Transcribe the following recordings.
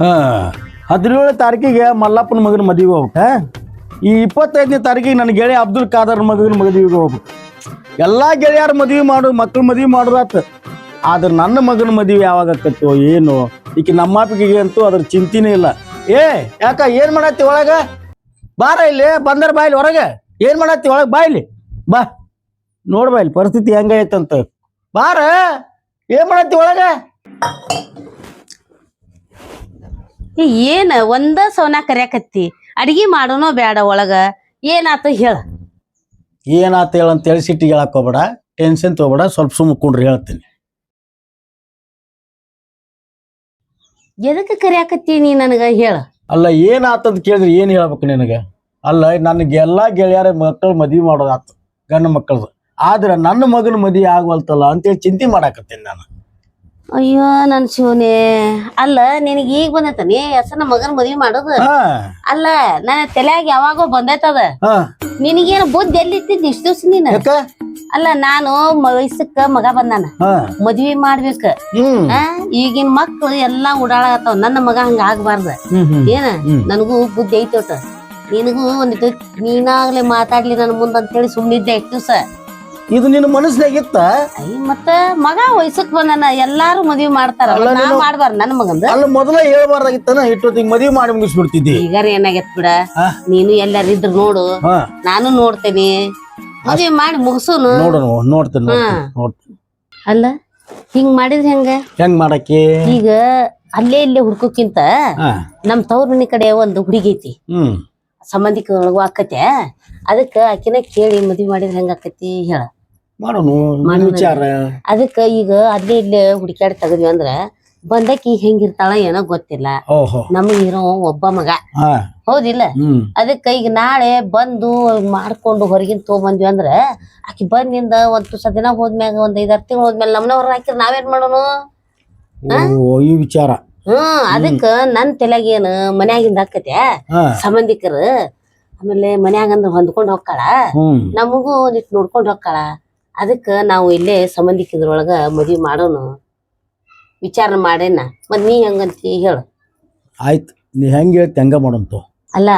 ಹಾ. ಹದಿನೇಳು ತಾರೀಕಿಗೆ ಮಲ್ಲಪ್ಪನ ಮಗನ ಮದುವೆಗೆ ಹೋಗ್ಬೇಕು. ಈ ಇಪ್ಪತ್ತೈದನೇ ತಾರೀಕಿಗೆ ನನ್ನ ಗೆಳೆಯ ಅಬ್ದುಲ್ ಖಾದರ್ ಮಗನ ಮದುವೆಗೆ ಹೋಗ್ಬೇಕು. ಎಲ್ಲ ಗೆಳೆಯರ ಮದುವೆ ಮಾಡು ಮಕ್ಕಳ ಮದುವೆ ಮಾಡೋದಾತು ಆದ್ರೆ ನನ್ನ ಮಗನ ಮದುವೆ ಯಾವಾಗ ಆಕತ್ತೋ ಏನು. ಈಕೆ ನಮ್ಮ ಅಪ್ಪಿಗೆ ಅಂತೂ ಅದ್ರ ಚಿಂತಿನೇ ಇಲ್ಲ. ಏ, ಯಾಕ ಏನ್ ಮಾಡತ್ತಿ ಒಳಗ? ಬಾರ ಇಲ್ಲಿ ಬಂದರ ಬಾಯಿಲಿ ಹೊರಗೆ. ಏನ್ ಮಾಡತ್ತಿ ಒಳಗೆ ಬಾಯಿಲಿ ಬಾ. ನೋಡ್ ಇಲ್ಲಿ, ಪರಿಸ್ಥಿತಿ ಹೆಂಗೈತಂತ. ಬಾರ. ಏನ್ ಮಾಡತ್ತಿ ಒಳಗ? ಏನ ಒಂದ ಸೌನ ಕರ್ಯಾಕತ್ತಿ? ಅಡಿಗೆ ಮಾಡೋನೋ ಬೇಡ ಒಳಗ. ಏನಾತ ಹೇಳ. ಏನಾತ ಹೇಳಂತ ಹೇಳಿ ಸಿಟ್ಟಿಗೆ ಹೇಳಕ್ ಹೋಗ್ಬೇಡ. ಟೆನ್ಷನ್ ತಗೋಬೇಡ. ಸ್ವಲ್ಪ ಸುಮ್ಮ ಕುಂಡ್ರಿ ಹೇಳ್ತೀನಿ. ಎದಕ್ಕೆ ಕರ್ಯಾಕತ್ತಿ ನೀ ನನಗ ಹೇಳ? ಅಲ್ಲ ಏನಾತಂತ ಕೇಳಿದ್ರೆ ಏನು ಹೇಳ್ಬೇಕು ನಿನಗೆ? ಅಲ್ಲ ನನಗೆ ಎಲ್ಲ ಗೆಳೆಯರ ಮಕ್ಕಳು ಮದುವೆ ಮಾಡೋದಾತು ಗಂಡು ಮಕ್ಕಳದು ಆದ್ರೆ ನನ್ನ ಮಗನ ಮದುವೆ ಆಗವಲ್ತಲ್ಲ ಅಂತೇಳಿ ಚಿಂತೆ ಮಾಡಾಕತ್ತೀನಿ ನಾನು. ಅಯ್ಯೋ ನನ್ ಶಿವನೇ. ಅಲ್ಲ ನಿನಗ ಈಗ ಬಂದೈತನಿ? ಹೆಸರ ಮಗನ ಮದ್ವಿ ಮಾಡೋದು. ಅಲ್ಲ ನನ್ನ ತಲೆಯಾಗ ಯಾವಾಗೋ ಬಂದೈತದ. ನಿನಗೇನ ಬುದ್ಧಿ ಎಲ್ಲಿತ್ತಿದ್ ಇಷ್ಟ ದಿವ್ಸ ನೀನ್? ಅಲ್ಲ ನಾನು ವಯಸ್ಸಕ್ಕ ಮಗ ಬಂದಾನ. ಮದ್ವಿ ಮಾಡ್ಬೇಕ. ಈಗಿನ ಮಕ್ಳು ಎಲ್ಲಾ ಓಡಾಡತಾವ ನನ್ನ ಮಗ ಹಂಗ ಆಗ್ಬಾರ್ದ. ಏನ? ನನಗೂ ಬುದ್ಧಿ ಐತಿ ಒಟ್ಟ ನಿನಗೂ ಒಂದ್ ನೀನಾಗ್ಲಿ ಮಾತಾಡ್ಲಿ ನನ್ ಮುಂದ ಅಂತೇಳಿ ಸುಮ್ಮನಿದ್ದೆ ಇಷ್ಟು ದಿವ್ಸ. ಇದು ನಿನ್ನ ಮನಸ್ಸಿನಾಗಿತ್ತ? ಐ ಮತ್ತ ಮಗ ವಯಸ್ಸಕ್ ಬಂದನ ಎಲ್ಲಾರು ಮದ್ವಿ ಮಾಡ್ತಾರ. ಅಲ್ಲ ನಾ ನೀನು- ಮಾಡ್ಬಾರ ನನ್ನ ಮಗಂದ. ಅಲ್ಲ ಮೊದಲ ಹೇಳ್ಬಾರ್ದಾಗಿತ್ತನ ಇಷ್ಟೊತ್ತಿಗೆ ಮದುವೆ ಮಾಡಿ ಮುಗಿಸ್ಬಿಡ್ತಿದ್ದಿ? ಈಗಾರ ಏನಾಗೈತ್ ಬಿಡ. ಆ? ನೀನು ಎಲ್ಲಾರು ಇದ್ರ ನೋಡು. ಹಾ. ನಾನು ನೋಡ್ತೇನಿ. ಮದ್ವಿ ಮಾಡಿ ಮುಗಿಸೋನು. ನೋಡೋಣ ನೋಡ್ತೀನಿ ನೋಡ್ತೀನಿ ನೋಡ್ತೀನಿ. ಅಲ್ಲ ಹಿಂಗ್ ಮಾಡಿದ್ರೆ ಹೆಂಗ? ಹೆಂಗ್ ಮಾಡಕ್ಕೆ? ಈಗ ಅಲ್ಲೇ ಇಲ್ಲೇ ಹುಡ್ಕೋಕ್ಕಿಂತ ಹಾ. ನಮ್ ತವ್ರ ಮನಿ ಕಡೆ ಒಂದು ಹುಡುಗಿ ಐತಿ. ಹ್ಮ್. ಸಂಬಂಧಿಕರೊಳಗೂ ಆಕತೆ. ಅದಕ್ಕ ಆಕಿನ ಕೇಳಿ ಮದ್ವಿ ಮಾಡಿದ್ರೆ ಹೆಂಗ ಆಕತಿ ಹೇಳ. ಮಾಡೋಣ. ವಿಚಾರ. ಅದಕ್ಕ ಈಗ ಅಲ್ಲೇ ಇಲ್ಲೇ ಹುಡುಕ್ಯಾಡಿ ತೆಗದ್ವಿ ಅಂದ್ರ ಬಂದಕಿ ಹೆಂಗಿರ್ತಾಳ ಏನೋ ಗೊತ್ತಿಲ್ಲ. ಓಹೋ. ನಮಗಿರೋ ಒಬ್ಬ ಮಗ. ಹಾ. ಹೌದಿಲ್ಲ? ಹ್ಮ್. ಅದಕ್ಕ ಈಗ ನಾಳೆ ಬಂದು ಮಾಡ್ಕೊಂಡು ಹೊರಗಿನ ತಗೊಂಬಂದ್ವಿ ಅಂದ್ರ ಆಕಿ ಬಂದಿಂದ ಒಂದ್ ತುಸ ದಿನ ಹೋದ್ಮ್ಯಾಗ ಒಂದ್ ಐದಾರು ತಿಂಗಳು ಹೋದ್ಮೇಲೆ ನಮ್ಮನೆ ಹೊರ ಹಾಕಿರ್ ನಾವೇನ್ ಮಾಡೋನು? ಓ ಈ ವಿಚಾರ. ಹ್ಮ್ ಅದಕ್ಕ ನನ್ ತಲೆಗೆ ಏನ್ ಮನ್ಯಾಗಿಂದ ಆಕತೆ ಹಾ. ಸಂಬಂಧಿಕರು ಆಮೇಲೆ ಮನ್ಯಾಗ ಅಂದ್ರ ಹೊಂದ್ಕೊಂಡ್ ಹ್ಮ್. ನಮಗೂ ಒಂದಿಟ್ ನೋಡ್ಕೊಂಡು ಹೋಗ್ಕಾಳ ಅದಕ್ಕ ನಾವು ಇಲ್ಲೇ ಸಂಬಂಧಿಕರೊಳಗ ಮದ್ವಿ ಮಾಡೋನು. ವಿಚಾರ ಮಾಡೇನ. ಮತ್ತು ನೀ ಹೆಂಗಂತಿ ಹೇಳು. ಆಯ್ತು ನೀ ಹೆಂಗೆ ಹೇಳ್ತಿ ಹಂಗ ಮಾಡಂತು ಅಲ್ಲ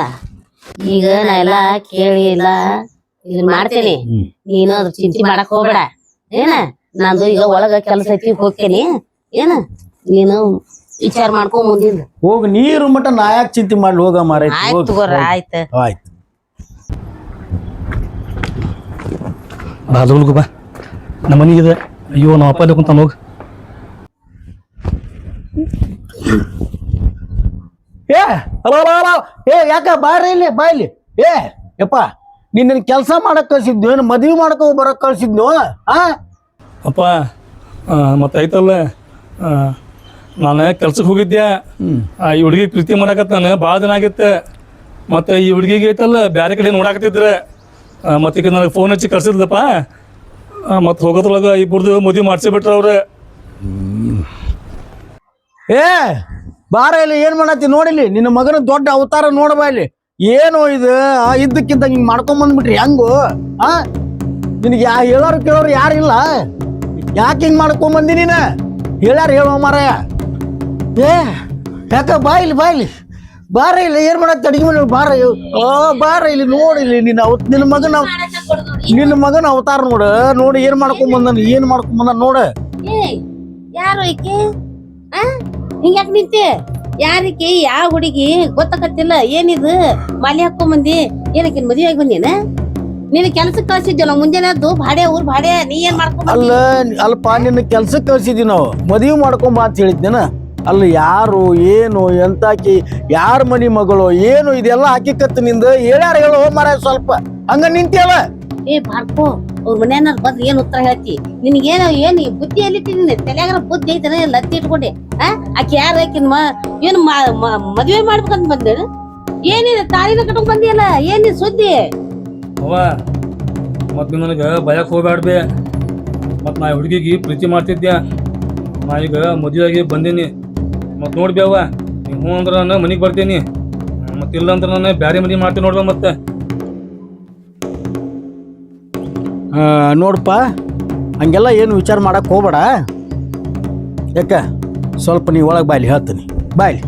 ಈಗ ನಾ ಎಲ್ಲಾ ಕೇಳಿ ಎಲ್ಲ ಇದನ್ನ ಮಾಡ್ತೇನೆ. ಹ್ಮ್. ನೀನು ಅದ್ರ ಚಿಂತೆ ಮಾಡಕ್ ಹೋಗ್ಬೇಡ. ಏನ? ನಂದು ಈಗ ಒಳಗ ಕೆಲಸ ಐತಿ ಹೋಗ್ತೇನಿ. ಏನ? ನೀನು ವಿಚಾರ ಮಾಡ್ಕೊಂಡ್ ಮುಂದಿಂದ ಹೋಗಿ ನೀರು ಮಟ್ಟ ನಾ ಯಾಕೆ ಚಿಂತೆ ಮಾಡ್ಲಿ? ಹೋಗ ಮಾರೈತಿ ಆಯ್ತು ತಗೋರ ಆಯ್ತು. ಆಯ್ತು. ಬಾ ಅದ್ರೊಳಗು ಬಾ. ನಮ್ಮ ಮನೆಗಿದೆ ಅಯ್ಯೋ ನಮ್ಮ ಅಪ್ಪ ಕುಂತಾನ ಹೋಗ್. ಏ ಅಲ ಅಲ ಅಲ. ಏ ಯಾಕ ಬಾರಿ ಇಲ್ಲಿ? ಬಾ ಇಲ್ಲಿ. ಏ ಯಪ್ಪ ನಿನ್ನ ಕೆಲಸ ಮಾಡಕ್ ಕಳ್ಸಿದ್ನು ಏನು ಮದ್ವಿ ಮಾಡಕ್ ಬರಕ್ ಕಳ್ಸಿದ್ನು ಆ? ಅಪ್ಪ ಮತ್ತೆ ಐತಲ್ಲ ನಾನು ಕೆಲ್ಸಕ್ಕೆ ಹೋಗಿದ್ದೆ ಹ್ಮ್. ಆ, ಈ ಹುಡುಗಿ ಪ್ರೀತಿ ಮಾಡಕತ್ತ ನಾನು ಭಾಳ ದಿನ ಆಗಿತ್ತೆ ಮತ್ತೆ ಈ ಹುಡುಗಿಗೆ ಐತಲ್ಲ ಬೇರೆ ಕಡೆ ನೋಡಾಕತ್ತಿದ್ರೆ. ಮತ್ತೆ ನನಗೆ ಫೋನ್ ಹಚ್ಚಿ ಕರ್ಸಿದ್ಲಪ್ಪ. ಮತ್ತೆ ಹೋಗೋದ್ರೊಳಗೆ ಇಬ್ಬರದು ಮದುವೆ ಮಾಡಿಸಿಬಿಟ್ರೆ ಅವ್ರೆ. ಏ, ಬಾರ ಇಲ್ಲಿ ಏನ್ ಮಾಡತ್ತಿ ನೋಡಿಲಿ ನಿನ್ನ ಮಗನ ದೊಡ್ಡ ಅವತಾರ ನೋಡಬಾ ಇಲ್ಲಿ. ಏನು ಇದು ಇದ್ದಕ್ಕಿಂತ ಹಿಂಗ್ ಮಾಡ್ಕೊಂಡ್ ಬಂದ್ಬಿಟ್ರಿ, ಹೆಂಗು? ಆ? ನಿನಗೆ ಯಾ, ಹೇಳೋರು ಕೇಳೋರು ಯಾರಿಲ್ಲ ಯಾಕೆ ಹಿಂಗ್ ಮಾಡ್ಕೊಂಡ್ ಬಂದಿ ನೀನ? ಹೇಳ್ಯಾರ ಹೇಳೋ ಮಾರಾಯ. ಏ, ಯಾಕ ಇಲ್ಲಿ, ಬಾ ಇಲ್ಲಿ. ಬಾರ ಇಲ್ಲ ಏನ್ ಮಾಡಕ್ ಅಡಿಗೆ ಮನೆ ಬಾರ? ಓ ಬಾರ ಇಲ್ಲಿ ನೋಡಿ ಇಲ್ಲಿ ನಿನ್ನ ಅವತ್ ನಿನ್ನ ಮಗನ ನಿನ್ ನಿನ್ನ ಮಗನ ಅವತಾರ ನೋಡ. ನೋಡಿ ಏನ್ ಮಾಡ್ಕೊಂಡ್ ಬಂದನ ಏನ್ ಮಾಡ್ಕೊಂಡ್ ಬಂದ ನೋಡ. ಯಾರು ಈಕಿ? ಹಿಂಗ್ಯಾಕ್ ನಿಂತೆ? ಯಾರಿಕಿ ಯಾವ ಹುಡುಗಿ? ಗೊತ್ತಾಕತ್ತಿಲ್ಲ. ಏನಿದು? ಮಾಲಿ ಹಾಕೊಂಡ್ ಬಂದಿ? ಏನಕ್ಕಿನ್ ಮದ್ವೆ ಆಗಿ ಬಂದೇನ? ನಿನ್ನ ಕೆಲ್ಸಕ್ಕೆ ಕಳ್ಸಿದ್ಯಲ್ಲ ಮುಂಜಾನೆ ಅದು ಭಾಡೆ ಊರ್ ಭಾಡೆ ನೀ ಏನ್ ಮಾಡ್ಕೊಂಡ್ ಅಲ್ಲ ಅಲ್ಪ ನಿನ್ನ ಕೆಲ್ಸಕ್ಕೆ ಕಳ್ಸಿದ್ವಿ ನಾವು. ಮದುವೆ ಮಾಡ್ಕೊಂಬ ಅಂತ ಹೇಳಿದ್ನೇನ? ಅಲ್ಲ ಯಾರು ಏನು ಎಂತಾಕಿ ಯಾರ ಮನಿ ಮಗಳು ಏನು ಇದೆಲ್ಲ ಹಾಕಿಕತ್ತು ನಿಂದ ಹೇಳ್ಯಾರ ಹೇಳು ಮರ ಸ್ವಲ್ಪ. ಹಂಗ ನಿಂತೇವ ಏ ಬಾರ್ಕೋ ಅವ್ರ ಮನೆಯನ್ನ ಬಂದ್ ಏನ್ ಉತ್ತರ ಹೇಳ್ತಿ? ನಿನಗೇನ ಏನ್ ಈ ಬುದ್ಧಿ ಎಲ್ಲಿಟ್ಟಿ ನಿನ್ನ ತಲೆಯಾಗ ಬುದ್ಧಿ ಐತನ ಲತ್ತಿ ಇಟ್ಕೊಂಡೆ? ಆ? ಆಕಿ ಯಾರ ಆಕಿನ್ ಏನು ಏನ್ ಮದ್ವೆ ಮಾಡ್ಬೇಕಂತ ಬಂದೇನು ಏನಿದೆ ತಾಳಿನ ಕಟ್ಕೊಂಡ್ ಬಂದಿಯಲ್ಲ ಏನಿದೆ ಸುದ್ದಿ? ಅವ ಮತ್ತೆ ನನಗೆ ಭಯಕ್ಕೆ ಹೋಗ್ಬ್ಯಾಡ್ಬೆ. ಮತ್ತು ನಾ ಹುಡುಗಿಗೆ ಪ್ರೀತಿ ಮಾಡ್ತಿದ್ದೆ ನಾ ಈಗ ಮದುವೆಯಾಗಿ ಬಂದೀನಿ. ಮತ್ತು ನೋಡ್ಬೇವ ನೀವು ಹ್ಞೂ ಅಂದ್ರೆ ನಾನು ಮನೆಗೆ ಬರ್ತೀನಿ. ಮತ್ತು ಇಲ್ಲ ಅಂದ್ರೆ ನಾನು ಬ್ಯಾರೆ ಮನೆ ಮಾಡ್ತೀನಿ ನೋಡ್ಬ ಮತ್ತೆ. ಆ, ನೋಡಪ್ಪ ಹಂಗೆಲ್ಲ ಏನು ವಿಚಾರ ಮಾಡಕ್ಕೆ ಹೋಗ್ಬೇಡ. ಯಾಕ? ಸ್ವಲ್ಪ ನೀ ಒಳಗೆ ಬಾಯ್ಲಿ ಹೇಳ್ತೀನಿ. ಬಾಯ್ಲಿ.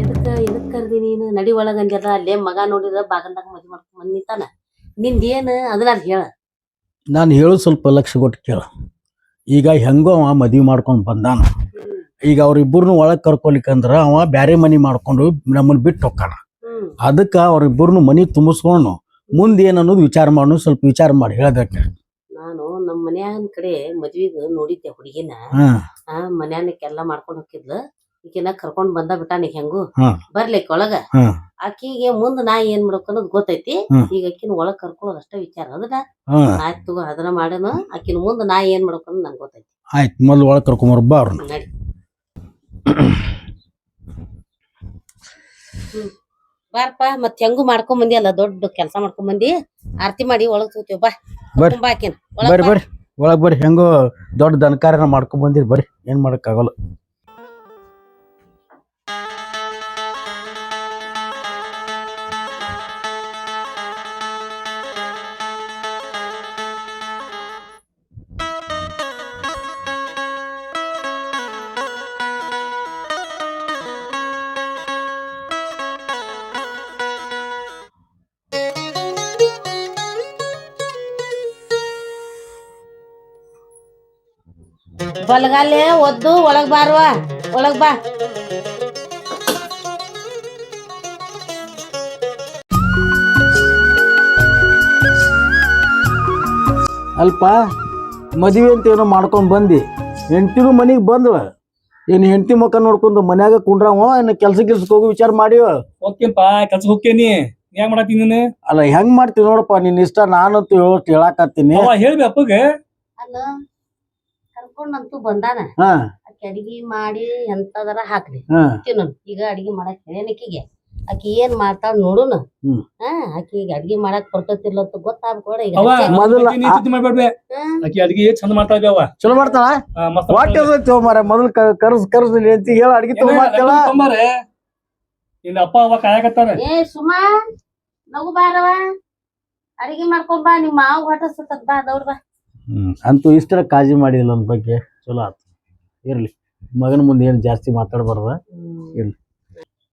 ಎದಕ್ಕ ಎದಕ್ ಕರ್ದಿ ನೀನು? ನಡಿ ಒಳಗಂದ್ಯಲ್ಲ ಅಲ್ಲೇ ಮಗ ನೋಡಿದ್ರೆ ಬಾಗಲ್ದಾಗ ಮದ್ವಿ ಮಾಡ್ಕೊಂಡು ಬಂದ್ ನಿಂತಾನ. ನಿಂದೇನು ಅದನ್ನ ಹೇಳ. ನಾನು ಹೇಳು ಸ್ವಲ್ಪ ಲಕ್ಷ ಕೊಟ್ಟು ಕೇಳು. ಈಗ ಹೆಂಗೋ ಅವ ಮದ್ವಿ ಮಾಡ್ಕೊಂಡು ಬಂದಾನ. ಈಗ ಅವ್ರಿಬ್ಬರನ್ನು ಒಳಗೆ ಕರ್ಕೊಲಿಕ್ಕಂದ್ರ ಅವ ಬ್ಯಾರೆ ಮನಿ ಮಾಡ್ಕೊಂಡು ನಮ್ಮನ್ನ ಬಿಟ್ಟು ಹೋಗ್ತಾನ ಅದಕ್ಕೆ ಅವ್ರಿಬ್ಬರನ್ನು ಮನಿ ತುಂಬಿಸ್ಕೊಂಡು ಮುಂದೆ ಏನು ಅನ್ನೋದು ವಿಚಾರ ಮಾಡೋ ಸ್ವಲ್ಪ ವಿಚಾರ ಮಾಡಿ ಹೇಳ್ದಕ್ಕ ನಾನು ನಮ್ಮ ಮನ್ಯಾನ ಕಡೆ ಮದ್ವಿಗ ನೋಡಿದ್ದೆ ಹುಡುಗಿನ. ಮನ್ಯಾನಕ್ಕೆಲ್ಲ ಮಾಡ್ಕೊಂಡ್ ಹೋಗಿದ್ಲು. ಈಕಿನ ಕರ್ಕೊಂಡ್ ಬಂದ ಬಿಟ್ಟಾನ ಹೆಂಗು? ಹಾ. ಬರ್ಲಿಕ್ ಒಳಗ? ಹಾಂ. ಆಕಿಗೆ ಮುಂದ್ ನಾ ಏನ್ ಮಾಡ್ಬೇಕು ಅನ್ನೋದು ಗೊತ್ತೈತಿ. ಈಗ ಆಕಿನ ಒಳಗ್ ಕರ್ಕೊಳ್ಳೋದ್ ಅಷ್ಟೇ ವಿಚಾರ ಅದನ್ನ ಹಾಂ. ಆಯ್ತು ತಗೋ ಅದನ್ನ ಮಾಡೋಣ ಆಕಿನ ಮುಂದ್ ನಾ ಏನ್ ಮಾಡ್ಬೇಕು ಅನ್ನೋದು ನಂಗೆ ಗೊತ್ತೈತಿ. ಆಯ್ತು ಮೊದಲು ಒಳಗ್ ಕರ್ಕೊಂಬರ್ಬ ಬಾ ನಡಿ. ಹ್ಮ್. ಬಾರಪ್ಪ ಮತ್ ಹೆಂಗು ಮಾಡ್ಕೊಂಡ್ ಬಂದಿ ಅಲ್ಲ ದೊಡ್ಡ ಕೆಲಸ ಮಾಡ್ಕೊಂಡ್ ಬಂದಿ? ಆರತಿ ಮಾಡಿ ಒಳಗ್ ತೂತೀವಿ ಬಾ. ಬರ್ರಿ. ತುಂಬಾ ಆಕಿನ. ಬರ್ರಿ ಬರ್ರಿ. ಒಳಗೆ ಬರ್ರಿ ಹೆಂಗೋ ದೊಡ್ಡ ದನಕಾರನ ಮಾಡ್ಕೊಂಡ್ ಬಂದಿರಿ ಬರ್ರಿ. ಏನು ಮಾಡೋಕ್ಕಾಗಲ್ಲ. ಬಲಗಾಲೆ ಒದ್ದು ಒಳಗ್ ಬಾರ್ವಾ. ಒಳಗ್ ಬಾ. ಅಲ್ಪ ಮದುವೆ ಅಂತ ಏನೋ ಮಾಡ್ಕೊಂಡು ಬಂದಿ. ಹೆಂಡ್ತಿನೂ ಮನೆಗೆ ಬಂದ್ವ. ಏನು ಹೆಂಡತಿ ಮುಖ ನೋಡ್ಕೊಂಡು ಮನ್ಯಾಗ ಕುಂಡ್ರವ? ಏನು ಕೆಲ್ಸ ಕೆಲ್ಸಕ್ಕೆ ಹೋಗಿ ವಿಚಾರ ಮಾಡಿವ? ಹೋಗ್ತೇನಪ್ಪ ಕೆಲ್ಸಕ್ಕೆ ಹೋಗ್ತೀನಿ ಹೆಂಗ್ ಮಾಡತ್ತೀನಿ ನೀನು? ಅಲ್ಲ ಹೆಂಗ್ ಮಾಡ್ತೀನಿ ನೋಡಪ್ಪ ನಿನ್ನ ಇಷ್ಟ ನಾನಂತೂ ಹೇಳೋಷ್ಟು ಹೇಳಾಕತ್ತೀನಿ. ಹೇಳ್ಬಿ ಅಪ್ಪಗೆ. ಅಲ್ಲ ಕರ್ಕೊಂಡಂತೂ ಬಂದಾನ. ಹಾ. ಆಕಿ ಅಡಿಗೆ ಮಾಡಿ ಎಂತದರ ಹಾಕ್ರಿ ಹಾ. ತಿನ್ನೋಣ ಈಗ ಅಡಿಗೆ ಮಾಡಕ್ ಹೇಳೇನಕಿಗೆ ಆಕಿ ಏನ್ ಮಾಡ್ತಾಳ ನೋಡುನ. ಹ್ಮ್. ಹಾ ಆಕಿ ಈಗ ಅಡಿಗೆ ಮಾಡಕ್ ಬರ್ತೈತಿಲ್ಲ ಅಂತ ಗೊತ್ತಾಗ್ಬೇಡ ಈಗ. ಅವ ಹಚ್ಚಿ. ಮೊದಲ- ಮೊದಲ ಚಿಂತೆ ಮಾಡ್ಬೇಡ್ಬೆ ಹ್ಮ್. ಆಕಿ ಅಡ್ಗೆ ಚಂದ ಮಾಡ್ತಾ ಅವ ಚಲೋ ಮಾಡ್ತಾಳ? ಆ, ಮಸ್ತ್ ವಾಟ್ ಇರ್ತೈತಿ ಮಾರ ಮೊದಲು ಕರ್ಸ್ ಕರ್ಸ್ ಅಂತ ಹೇಳ ಅಡಿಗೆ ಏನೇ ತಗೊಂಬರ್ತೇಳ ಲಗ್ನ ತೊಂಬಾರೆ. ಇಲ್ಲಿ ಅಪ್ಪ ಅವ ಕಾಯಕತ್ತಾರ. ಏ ಸುಮಾ ನಗು ಬಾರವ ಅಡಿಗೆ ಮಾಡ್ಕೊಂಡ್ ಬಾ ನಿಮ್ಮ ಹೊಟ್ಟ ಹೊಟ್ಟಸ್ತದ ಬಾ ದೌಡ್ ಬಾ. ಹ್ಮ್. ಅಂತೂ ಇಷ್ಟರ ಕಾಳಜಿ ಮಾಡಿದಿಲ್ಲ ನನ್ನ ಬಗ್ಗೆ. ಚಲೋ ಆತು. ಇರ್ಲಿ. ಮಗನ ಮುಂದೆ ಏನು ಜಾಸ್ತಿ ಮಾತಾಡಬಾರ್ದ? ಇರ್ಲಿ.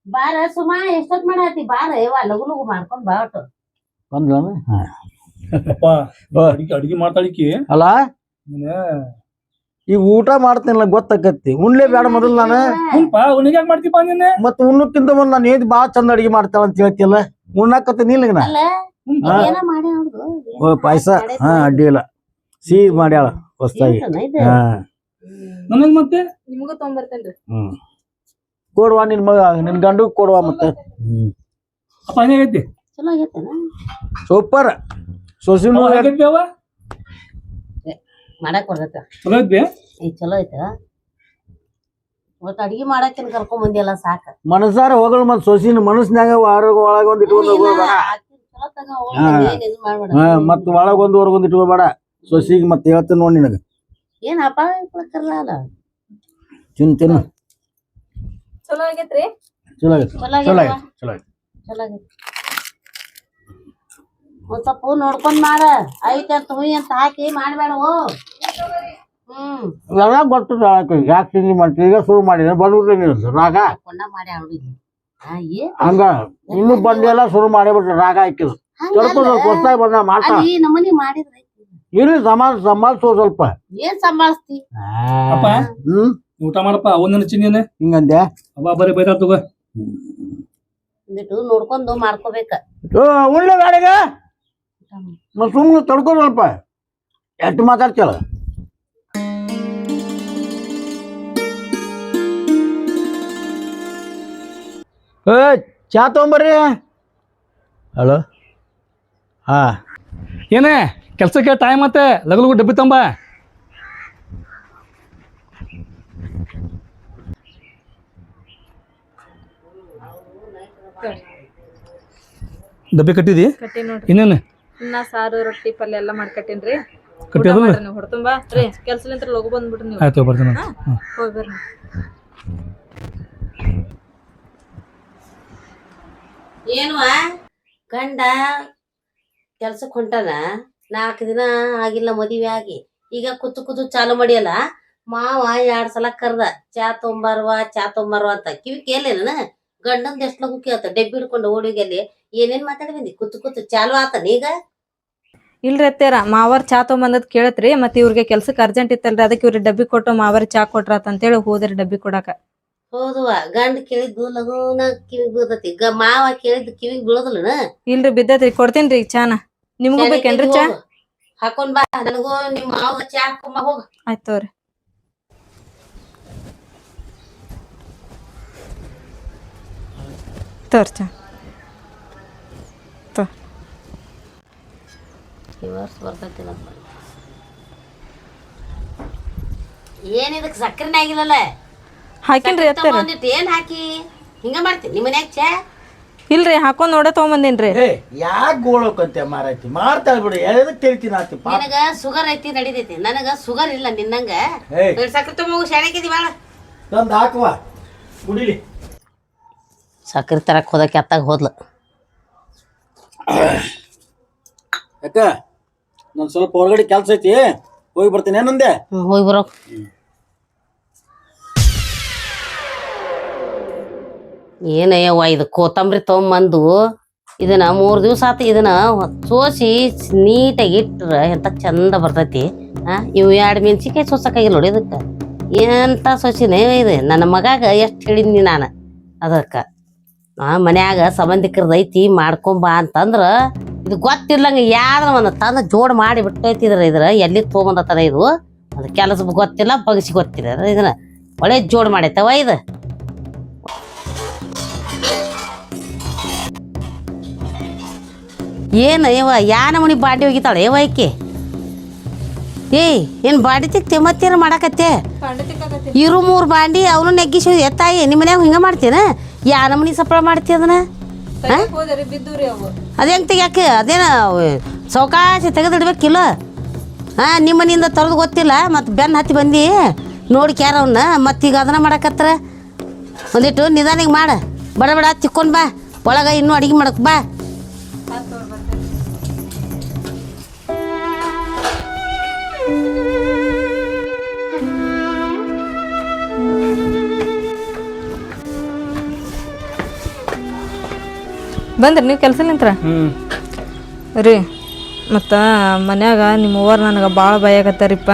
ಬಾರ ಸುಮಾ ಎಷ್ಟೊತ್ ಮಾಡಾತಿ? ಬಾರ ಏವಾ ಲಗು ಲಗು ಮಾಡ್ಕೊಂಡ್ ಬಾ ಒಟ್ಟು. ಬಂದ್ಲ? ಹಾ. ಅಪ್ಪ ಓ. ಅಡಿಗೆ ಅಡಿಗೆ ಮಾಡ್ತಾಳಿಕಿ? ಅಲ್ಲ? ನೀನ. ಈಗ ಊಟ ಮಾಡ್ತೀನಿ ಗೊತ್ತಾಕತ್ತಿ. ಉಣ್ಲೇ ಬೇಡ ಮೊದಲು ನಾನು. ಹುನ್ಪಾ ಉಣಿಗೆ ಯಾಕೆ ಮಾಡ್ತೀಪ ನೀನು? ಮತ್ತ ಉಣ್ಣಕ್ಕಿಂತ ಮುಂದ್ ನಾನು ಏನ್ ಭಾಳ ಚಂದ ಅಡಿಗೆ ಮಾಡ್ತಾಳ ಅಂತ ಹೇಳ್ತಿಲ್ಲ ಉಣ್ಣಾಕತ್ತೀನಿ ಇಲ್ಲ ನಾ ಅಲ್ಲ. ಏನ ಮಾಡಿ ಅವ್ರದು ಓ ಪಾಯಸ? ಹಾ ಅಡ್ಡಿ ಇಲ್ಲ. ಸಿಹಿ ಮಾಡ್ಯಾಳ ಹೊಸದಾಗಿ. ಹಾ. ನನಗ್ ಮತ್ತೆ? ನಿಮಗೂ ತೊಗೊಂಬರ್ತೇನ್ರಿ. ಹ್ಮ್. ಕೊಡುವ ನಿನ್ ಮಗ ನಿನ್ ಗಂಡು ಕೊಡುವ ಮತ್ತೆ? ಹ್ಮ್. ಅಪ್ಪ ಹೆಂಗೈತಿ ಚಲೋ ಆಗೈತನ? ಸೂಪರ್. ಸೊಸಿನೂ ಹೆಂಗೈತಿ ಅವ ಮಾಡಕ್ ಬರ್ತೈತ. ಚಲೋ ಐತಿ ಏ ಚಲೋ ಐತ. ಮತ್ತ ಅಡಿಗೆ ಮಾಡಾಕಿನ ಕರ್ಕೊಂಡ್ ಬಂದಿಲ್ಲ ಸಾಕ. ಮನಸಾರ ಹೋಗಲ್ ಮತ್ ಸೊಸಿನ ಮನಸ್ನ್ಯಾಗ ಹೊರಗ ಒಳಗ ಒಂದ್ ಇಟ್ಕೊಂಡ್ ಹೋಗ್ಬೇಡ. ಆಕಿನ್ ಚಲೋ ತಗ ಹೋಗ್ ಹಾ. ಮಾಡ್ಬೇಡ. ಹಾ ಮತ್ ಒಳಗ ಒಂದ್ ಹೊರಗ ಒಂದ್ ಇಟ್ಕೋಬೇಡ. ಸೊಸಿಗೆ ಮತ್ತೆ ಹೇಳ್ತೀನಿ ನೋಡಿ ನಿನಗ. ಏನ್ ಅಪಾಯ ಅಲ್ಲ? ತಿನ್ ತಿನ್ನು ಚಲೋ ಆಗೇತ್ರಿ? ಚಲೋ ಆಗೈತೆ. ಚಲೋ ಚಲೋ ಆಗೈತವ್ವ. ಆಗೈತೆ. ಚಲೋ ಆಗೈತೆ ಚಲೋ ಆಗೈತಿ. ಒಂದ್ ಸ್ವಲ್ಪ ನೋಡ್ಕೊಂಡ್ ಮಾಡ. ಐತೆ ಅಂತ ಹುಯ್ ಅಂತ ಹಾಕಿ ಹ್ಮ್. ಎಲ್ಲ ಬರ್ತದ ಯಾಕೆ ತಿಂಡಿ ಮಾಡ್ತೀವಿ ಈಗ ಶುರು ಮಾಡಿದ್ರೆ ಬಂದ್ಬಿಟ್ರೆ ನೀವು ರಾಗ? ಕೊಂಡ ಮಾಡಿ ಅವ್ರಿಗೆ. ಹಾ ಏ. ಹಂಗ. ಇನ್ನು ಬಂದೆಲ್ಲ ಶುರು ಮಾಡಿಬಿಟ್ರೆ ರಾಗ ಹಾಕಿದ್ರು. ಬಂದ ಮಾಡ್ತಾ ಮಾಡಿದ್ರೆ ಇರ್ಲಿ ಸಮಾಜ ಸಂಭಾಳಿಸೋ ಸ್ವಲ್ಪ. ಏನ್ ಸಂಭಾಳಿಸ್ತಿ ಅಪ್ಪ ಹ್ಮ್? ಊಟ ಮಾಡಪ್ಪ ಅವನ ಚಿನ್ನೇನೆ. ಹಿಂಗಂದೆ? ಅವ ಬರೀ ಬೈತಾರ ತಗೋ. ನೋಡ್ಕೊಂಡು ಮಾಡ್ಕೋಬೇಕ. ಓ ಉಳ್ಳೆ ಬ್ಯಾಡಿಗ ಮತ್ತೆ ಸುಮ್ಮನೆ ತಡ್ಕೊ ಸ್ವಲ್ಪ. ಎಷ್ಟು ಮಾತಾಡ್ತಿಯಲ್ಲ? ಏ ಚಾ ತಗೊಂಬರ್ರಿ. ಹಲೋ? ಹಾ. ಏನೇ? ಕೆಲ್ಸಕ್ಕೆ ಟೈಮ್ ಮತ್ತೆ? ಲಗು ಲಗು ಡಬ್ಬಿ ತಂಬ. ಡಬ್ಬಿ ಕಟ್ಟಿದಿ? ಕಟ್ಟಿ ನೋಡ್ರಿ. ಇನ್ನೇನು? ಇನ್ನ ಸಾರು ರೊಟ್ಟಿ ಪಲ್ಯ ಎಲ್ಲ ಮಾಡ್ಕಟ್ಟಿನ್ರಿ ಕಟ್ಟಿದ್ರು ನೀವು ಹೊಡ್ತುಂಬಾ. ರೀ ಕೆಲ್ಸಲಿಂತ್ರ ಲಗು ಬಂದ್ಬಿಡ್ರಿ ನೀವು. ಆಯ್ತು ಬರ್ತೀನಿ. ಹೋಗಿ ಬರ್ರಿ. ಏನ್ವಾ? ಗಂಡ ಕೆಲ್ಸಕ್ ಹೊಂಟಾನ? ನಾಲ್ಕು ದಿನ ಆಗಿಲ್ಲ ಮದುವೆ ಆಗಿ. ಈಗ ಕುತ್ತು ಕುತ್ತು ಚಾಲು ಮಾಡಿಯಲ್ಲ? ಮಾವ ಎರಡ್ ಸಲ ಕರ್ದ ಚಾ ತೊಂಬಾರ್ವ ಚಾ ತೊಂಬಾರ್ವ ಅಂತ. ಕಿವಿ ಕೇಳಲಿಲ್ಲ ಗಂಡಂದ ಎಷ್ಟ್ ಲಗು ಕೇಳ್ತ ಡೆಬ್ಬಿ ಹಿಡ್ಕೊಂಡು ಓಡಿಗೆಲ್ಲಿ. ಏನೇನ್ ಮಾತಾಡಿ ಬಂದಿ ಕೂತು ಕೂತು ಚಾಲು ಆತ ಈಗ? ಇಲ್ರಿ ಅತ್ತೇರ ಮಾವರ್ ಚಾ ತೊಗೊಂಬಂದದ್ ಕೇಳತ್ರಿ ಮತ್ತೆ ಇವ್ರಿಗೆ ಕೆಲ್ಸಕ್ಕೆ ಅರ್ಜೆಂಟ್ ಇತ್ತಲ್ರಿ ಅದಕ್ಕೆ ಇವ್ರಿಗೆ ಡಬ್ಬಿ ಕೊಟ್ಟು ಮಾವರ್ ಚಾ ಕೊಟ್ರಾತ ಅಂತೇಳಿ ಹೋದ್ರಿ ಡಬ್ಬಿ ಕೊಡಾಕ. ಹೌದುವ? ಗಂಡ ಕೇಳಿದ್ದು ಲಗೂನ ಕಿವಿ ಬೀಳ್ತತಿ. ಗ ಮಾವ ಕೇಳಿದ್ದು ಕಿವಿಗ್ ಬೀಳೋದಲ್ಲ ಇಲ್ರಿ ಬಿದ್ದತ್ರಿ ಕೊಡ್ತೇನ್ರಿ ಈಗ ಚಾನ. ನಿಮ್ಗೂ ಬೇಕೇನ್ರಿ ಚಾ? ಹಾಕೊಂಡ್ ಬಾ ನನಗೂ ನಿಮ್ ಮಾವ ಚಾ ಹಾಕೊಂಬ ಹೋಗ. ಆಯ್ತು ತಗೋರಿ. ತೋರ್ ಚಾ. ತೋ. ಈ ವರ್ಷ ಬರ್ತೈತಿ ಏನ್ ಇದಕ್ ಸಕ್ಕರೆನೇ ಆಗಿಲ್ಲಲ್ಲ ಹಾಕಿನ್ರಿ ಅತ್ತೇರ ಒಂದಿಟ್ಟು ಏನ್ ಹಾಕಿ? ಹಿಂಗ ಮಾಡ್ತೀನಿ ನಿಮ್ಮ ಮನ್ಯಾಗ ಚಾ? ಇಲ್ರಿ ಹಾಕೊಂಡ್ ನೋಡ ತಗೊಂಬಂದೇನ್ರಿ? ಏ ಯಾಕೆ ಗೋಳಕಂತೆ ಮಾರಾಯ್ತಿ? ಮಾಡ್ತಾಳ ಬಿಡು ಎದಕ್ಕೆ ತಿಳ್ತೀನಿ ಆತಿ ಪಾಪ? ನಿನಗ ಸುಗರ್ ಐತಿ ನಡಿತೈತಿ. ನನಗ ಸುಗರ್ ಇಲ್ಲ ನಿನ್ನಂಗ. ಏಯ್ ಸಕ್ಕರೆ ತುಂಬ ಶಾಣಕಿದಿ ಬಾಳ. ತಂದು ಹಾಕುವ. ಕುಡಿಲಿ. ಸಕ್ಕರೆ ತರಕ್ ಹೋದಕ್ಕೆ ಅತ್ತಾಗ ಹೋದ್ಲು. ಯಾಕ? ನಾನು ಸ್ವಲ್ಪ ಹೊರಗಡೆ ಕೆಲಸ ಐತಿ. ಹೋಗಿ ಬರ್ತೀನಿ ಏನಂದೆ ಹ್ಮ್, ಹೋಗಿ ಬರೋ. ಏನಯ್ಯವ್ವ, ಇದು ಕೊತ್ತಂಬರಿ ತೊಗೊಂಬಂದು ಇದನ್ನ ಮೂರು ದಿವಸ ಆತು ಇದನ್ನ ಸೋಸಿ ನೀಟಾಗಿ ಇಟ್ರ ಎಂತ ಚಂದ ಬರ್ತೈತಿ. ಆ, ಇವು ಎರಡು ಮೆಣಸಿನ್ಕಾಯಿ ಸೋಸಕ್ಕಾಗಿಲ್ಲ ನೋಡಿ ಇದಕ್ಕೆ. ಎಂತ ಸೊಸಿನೇ ಇದು, ನನ್ನ ಮಗಾಗ ಎಷ್ಟು ಹೇಳಿದ್ನಿ ನಾನು ಅದಕ್ಕೆ. ಆ, ಮನ್ಯಾಗ ಸಂಬಂಧಿಕರದೈತಿ ಮಾಡ್ಕೊಂಬಾ ಅಂತಂದ್ರೆ ಇದು ಗೊತ್ತಿರ್ಲಂಗ ಯಾವ್ದ್ರ ಒಂದು ತಂದು ಜೋಡ್ ಮಾಡಿ ಬಿಟ್ಟೈತಿ ಇದ್ರ, ಎಲ್ಲಿ ತೊಗೊಂಬಂದತನ ಇದು. ಅದು ಕೆಲಸ ಗೊತ್ತಿಲ್ಲ, ಬಗಸಿ ಗೊತ್ತಿಲ್ಲ ಇದನ್ನ ಒಳ್ಳೆ ಜೋಡ್ ಮಾಡೈತವ ಇದು. ಏನು ಇವ ಯಾನ ಮನಿ ಬಾಂಡಿ ಹೋಗಿತಾಳೆ ಏವ ಐಕೆ ಏಯ್ ಏನು ಬಾಂಡಿ ತಿಕ್ತಿ? ಮತ್ತೇನು ಮಾಡಕತ್ತೆ? ಇರು ಮೂರು ಬಾಂಡಿ ಅವನು ನೆಗ್ಗಿಸಿ ಎತ್ತಾಯಿ ನಿಮ್ಮ ಮನ್ಯಾಗ ಹಿಂಗೆ ಮಾಡ್ತೀನ ಯಾನ ಮನಿ ಸಪ್ಳ ಮಾಡ್ತಿ ಅದನ್ನ? ಬಿದ್ದೂರಿ ಅವು. ಅದೇ ಹೆಂಗೆ ತೆಗ್ಯಾಕೆ? ಅದೇನ ಸೌಕಾಶ ತೆಗೆದಿಡ್ಬೇಕಿಲ್ಲ? ಹಾಂ ನಿಮ್ಮ ಮನೆಯಿಂದ ತರದು ಗೊತ್ತಿಲ್ಲ ಮತ್ತು ಬೆನ್ನು ಹತ್ತಿ ಬಂದು. ನೋಡಿ ಕ್ಯಾರ ಅವನ್ನ ಮತ್ತೀಗ ಅದನ್ನ ಮಾಡಕತ್ತರ ಒಂದಿಟ್ಟು ನಿಧಾನಿಗೆ ಮಾಡ. ಬಡ ಬಡ ತಿಕ್ಕೊಂಡು ಬಾ. ಒಳಗೆ ಇನ್ನೂ ಅಡಿಗೆ ಮಾಡಕ್ಕೆ ಬಾ. ಬಂದ್ರಿ ನೀವು ಕೆಲಸ ನಿಂತ್ರ? ರೀ ಮತ್ತು ಮನ್ಯಾಗ ನಿಮ್ಮ ನನಗೆ ಭಾಳ ಭಯಾಗತ್ತಾರಿಪ್ಪ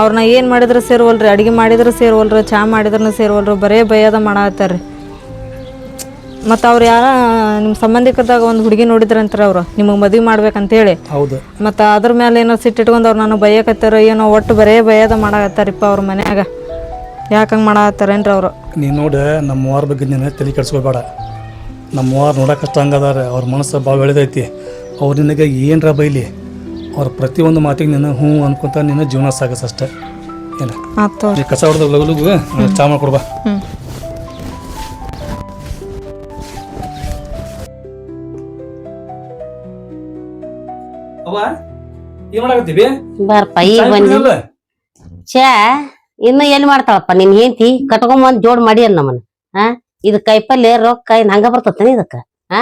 ಅವ್ರನ್ನ ಏನು ಮಾಡಿದ್ರೆ ಸೇರ್ವಲ್ರಿ ಅಡುಗೆ ಮಾಡಿದ್ರೆ ಸೇರ್ವಲ್ರಿ ಚಾ ಮಾಡಿದ್ರೂ ಸೇರ್ವಲ್ರಿ ಬರೇ ಭಯದ ಮಾಡತ್ತಾರ್ರಿ ಮತ್ತು ಅವ್ರು ಯಾರ ನಿಮ್ಮ ಸಂಬಂಧಿಕರದಾಗ ಒಂದು ಹುಡುಗಿ ನೋಡಿದ್ರಂತ್ರ ಅವ್ರು ನಿಮಗೆ ಮದುವೆ ಮಾಡ್ಬೇಕಂತೇಳಿ. ಹೌದು. ಮತ್ತು ಅದ್ರ ಮೇಲೆ ಏನೋ ಸಿಟ್ಟಿಟ್ಕೊಂಡು ಅವ್ರು ನನಗೆ ಬೈಯಕತ್ತಾರ ಏನೋ ಒಟ್ಟು ಬರೇ ಭಯದ ಮಾಡಾಕತ್ತಾರಿಪ್ಪ ಅವ್ರ ಮನ್ಯಾಗ. ಯಾಕೆ ಹಂಗೆ ಮಾಡತ್ತಾರೇನ್ರಿ ಅವರು? ನೀನು ನೋಡು ನಮ್ಮ ಅವ್ರ ಬಗ್ಗೆ ನೀನು ತಲೆ ಕೆಡ್ಸ್ಕೋಬೇಡ. ನಮ್ಮ ವಾರ ಕಷ್ಟ ಹಂಗದಾರೆ ಅವ್ರ ಮನಸ್ಸು ಭಾಳ ಬೆಳೆದೈತಿ ಅವ್ರು ನಿನಗೆ ಏನರ ಬೈಲಿ ಅವ್ರ ಪ್ರತಿಯೊಂದು ಮಾತಿಗೆ ನಿನ್ನ ಹ್ಞೂ ಅನ್ಕೊಂತ ನಿನ್ನ ಜೀವನ ಸಾಗಸಷ್ಟೆ ಏನು? ಏನ ನೀ ಕಸ ಹೊಡೆದ ಲಗು ಚಾ ಮಾಡ್ಕೊಡ್ಬಾ ಅವ್ವ ಏನ್ ಮಾಡಕತ್ತೀವಿ? ಬಾರಪ್ಪ ಈಗ ಬಂದಿ. ಚಾ ಇನ್ನು ಎಲ್ಲಿ ಮಾಡ್ತಾಳಪ್ಪ? ನಿನ್ ಹೆಂಡತಿ ಕಟ್ಕೊಂಬಂದ್ ಜೋಡ್ ಮಾಡಿ ನಮ್ಮನ್ನ ಹಾ ಇದು ಕೈಪಲ್ಲೆ ರೊಕ್ಕ ಏನ್ ಹಂಗ ಬರ್ತತನ ಇದಕ್ಕ? ಆ?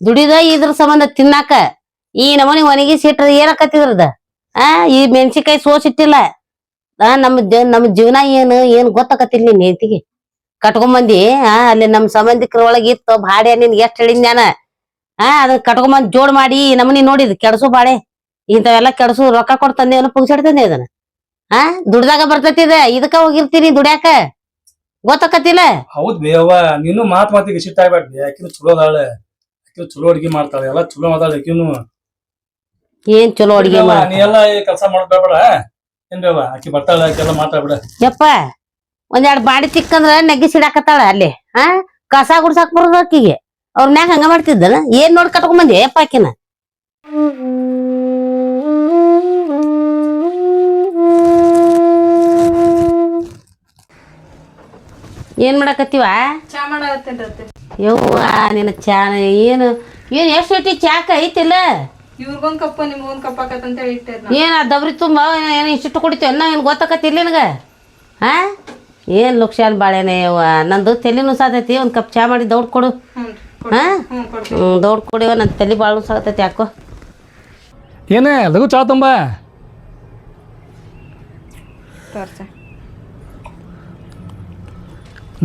ದುಡಿದ ಇದ್ರ ಸಂಬಂಧ ತಿನ್ನಾಕ ಈ ನಮನಿ ಒಣಗಿ ಸಿಟ್ರ ಏನಕತ್ತಿದ್ರದ ಆ? ಈ ಮೆಣಸಿಕಾಯಿ ಸೋಸಿಟ್ಟಿಲ್ಲ ಆ, ನಮ್ ನಮ್ಮ ಜೀವನ ಏನು, ಏನ್ ಗೊತ್ತಾಕತ್ತಿಲ್ಲ ನಿನ್ ಹೆಂಡತಿಗೆ. ಕಟ್ಕೊಂಬಂದಿ, ಆ, ಅಲ್ಲಿ ನಮ್ಮ ಸಂಬಂಧಿಕರ ಒಳಗೆ ಇತ್ತು ಬಾಡೆ ನಿನ್ ಎಷ್ಟ್ ಹೇಳಿದ್ ನಾನ. ಆ ಕಟ್ಕೊಂಡ್ ಕಟ್ಕೊಂಬಂದ್ ಜೋಡ್ ಮಾಡಿ ಈ ನಮನಿ ನೋಡಿದ್, ಕೆಡಸು ಬಾಳೆ. ಇಂಥವೆಲ್ಲ ಕೆಡಸು, ರೊಕ್ಕ ಕೊಡ್ ತಂದೆ ಏನೋ ಪುಗ್ಸಾಡ್ತಂದೆ ಇದನ್ನ ಆ? ದುಡ್ದಾಗ ಬರ್ತೈತಿ ಇದ. ಇದಕ್ಕ ಹೋಗಿರ್ತೀನಿ ದುಡ್ಯಾಕ. ಗೊತ್ತಾಕತಿಲ್ಲ ಹೌದ್ ಬೇವ ನೀನು ಮಾತ್ ಮಾತಿಗೆ ಸಿಟ್ಟ ಆಗ್ಬೇಡ್ರಿ. ಆಕಿನು ಚಲೋ ಅದಾಳೆ. ಆಕಿನು ಚಲೋ ಅಡ್ಗೆ ಮಾಡ್ತಾಳೆ. ಎಲ್ಲ ಚಲೋ ಅದಾಳ ಆಕಿನು ಏನ್ ಚಲೋ ಅಡಿಗೆ ಬೇವ, ನೀ ಎಲ್ಲ ಕೆಲಸ ಮಾಡ್ಬೇಡ ಬೇಡ ಏನ್ ಬೇವ ಆಕಿ ಬರ್ತಾಳೆ ಆಕೆಲ್ಲ ಮಾತಾಡ್ಬಿಡ. ಯಪ್ಪ ಒಂದೆರಡು ಬಾಡಿ ತಿಕ್ಕಂದ್ರ ನೆಗ್ಗಿ ಸಿಡಾಕತ್ತಾಳ ಅಲ್ಲಿ. ಆ ಕಸ ಗುಡ್ಸಾಕ್ ಬರೋದ ಆಕಿಗೆ. ಅವ್ರ ಮ್ಯಾಗ ಹಂಗ ಮಾಡ್ತಿದ್ದನ? ಏನ್ ನೋಡಿ ಕಟ್ಕೊಂಡ್ ಬಂದಿ ಯಪ್ಪ ಆಕಿನ? ಏನ್ ಮಾಡಕತ್ತೀವ? ಚಾ ಯವ್ವ ನಿನ್ನ ಚಾ ಏನು? ಏನ್ ಎಷ್ಟು ಇಟ್ಟಿ ಚಾಕ ಐತಿಲ್ಲ? ಇವ್ರಿಗೊಂದು ಕಪ್ಪ ನಿಮ್ಗೊಂದು ಇಟ್ಟೇರಿ ಏನ್ ಆ ದಬ್ರಿ ತುಂಬ ಏನು ಇಷ್ಟಿಟ್ಟು ಕುಡಿತೇವೆ? ನಾ ಏನು ಗೊತ್ತಾಕತ್ತಿಲ್ಲ ನಿನಗ? ಹಾ ಏನ್ ಲುಕ್ಷಾನ್ ಬಾಳೆನೆ ಯವ್ವ? ನಂದು ತಲೆನೂ ಸಾತೈತಿ ಒಂದು ಕಪ್ ಚಾ ಮಾಡಿ ದೌಡ್ ಕೊಡು. ಹಾಂ ಹ್ಞೂ ದೌಡ್ ಕೊಡಿವ ನನ್ನ ತಲೆ ಭಾಳ ಸಾಕತೈತಿ ಯಾಕೋ ಏನೇ ಲಘು ಚಾ ತುಂಬ? ತೋರ್ಸ.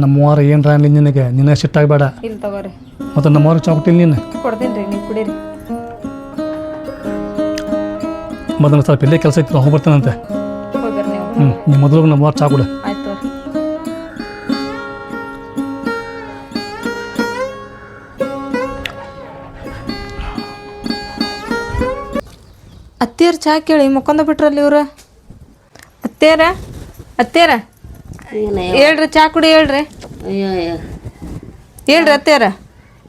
ನಮ್ಮವಾರ ಏನ್ರ ಅನ್ಲಿ ನಿನಗೆ? ನಿನ್ನ ಸಿಟ್ಟಾಗಬೇಡ ಇಲ್ಲಿ ತಗೋರಿ. ಮತ್ತು ನಮ್ಮವ್ರಿಗೆ ಚಾ ಕೊಟ್ಟಿಲ್ಲ ನೀನು ಕೊಡ್ತೀನಿ ರೀ ನೀವು ಕುಡೀರಿ. ಮೊದಲು ಸ್ವಲ್ಪ ಇಲ್ಲೇ ಕೆಲಸ ಇತ್ತು ಹೋಗ್ಬರ್ತೇನಂತೆ ಹೋಗ್ರಿ ನೀವು. ಹ್ಞೂ ನಿಮ್ಮ ಮೊದಲು ನಮ್ಮವ್ರ ಚಾ ಕೊಡು. ಆಯ್ತು ಅತ್ತೇರ್ ಚಾ ಕೇಳಿ ಮುಕ್ಕೊಂದ ಬಿಟ್ರಲ್ಲಿ ಇವ್ರ? ಅತ್ತೇರ ಅತ್ತೇರ ಏನ ಹೇಳ್ರಿ ಚಾ ಕುಡಿ ಹೇಳ್ರಿ. ಅಯ್ಯೋ ಅಯ್ಯೋ. ಹೇಳ್ರಿ ಅತ್ತೇರ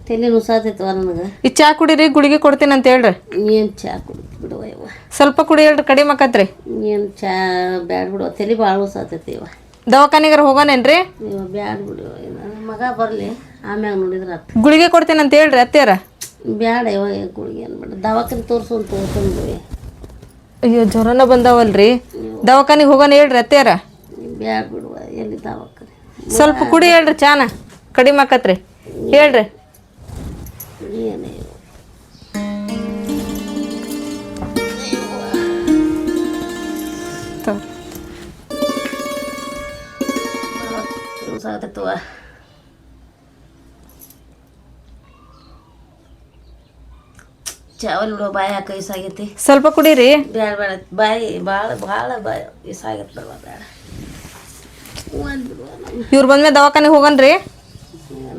ತಲೆ ನುಸಾತೈತವ ನನಗೆ. ಈ ಚಾ ಕುಡಿರಿ ಗುಳಿಗೆ ಕೊಡ್ತೀನಿ ಅಂತ ಹೇಳ್ರಿ. ಏನು ಚಾ ಕುಡಿದು ಬಿಡುವ ಇವ ಸ್ವಲ್ಪ ಕುಡಿ ಹೇಳ್ರಿ ಕಡಿಮೆ ಆಕತ್ರಿ. ಏನು ಚಾ ಬ್ಯಾಡ ಬಿಡುವ ತಲೆ ಭಾಳ ನುಸಾತೈತಿ ಇವ ದವಾಖಾನಿಗಾರ ಹೋಗೋಣೇನ್ರಿ ಇವ ಬ್ಯಾಡ ಬಿಡುವ ನನ್ನ ಮಗ ಬರಲಿ ಆಮ್ಯಾಗ ನೋಡಿದ್ರೆ ಅತ್ತ ಗುಳಿಗೆ ಕೊಡ್ತೀನಿ ಅಂತ ಹೇಳ್ರಿ ಅತ್ತೇರ ಬ್ಯಾಡ ಇವ ಗುಳಿಗೆ ಅನ್ಬೇಡ ದವಾಖಾನೆ ತೋರಿಸು ಅಂತ ತೋರ್ಸಂದು ಅಯ್ಯೋ ಜ್ವರನ ಬಂದಾವಲ್ರಿ. ದವಾಖಾನಿಗೆ ಹೋಗೋಣ ಹೇಳ್ರಿ ಅತ್ತೇರ ಬ್ಯಾಡ ಬಿಡುವ ಎಲ್ಲಿ ದವಾಖಾನೆ? ಸ್ವಲ್ಪ ಕುಡಿ ಹೇಳ್ರಿ ಚಾನ ಕಡಿಮೆ ಆಕತ್ರಿ. ಹೇಳ್ರಿ. ಏನೇ ಚಾವಲ್ ಬಿಡುವ ಬಾಯಿ ಹಾಕ ಇಸಾಗೈತಿ ಸ್ವಲ್ಪ ಕುಡೀರಿ. ಬ್ಯಾಡ ಬೇಡ ಬಾಯಿ ಭಾಳ ಭಾಳ ಬಾಯಿ ಇಸಾಗೈತೆ ಬಿಡುವ ಬೇಡ ಒಂದು ಬಿಡುವ ನಮ್ಮ ಇವ್ರು ಬಂದ್ಮೇಲೆ ದವಾಖಾನೆ ಹೋಗನ್ರಿ.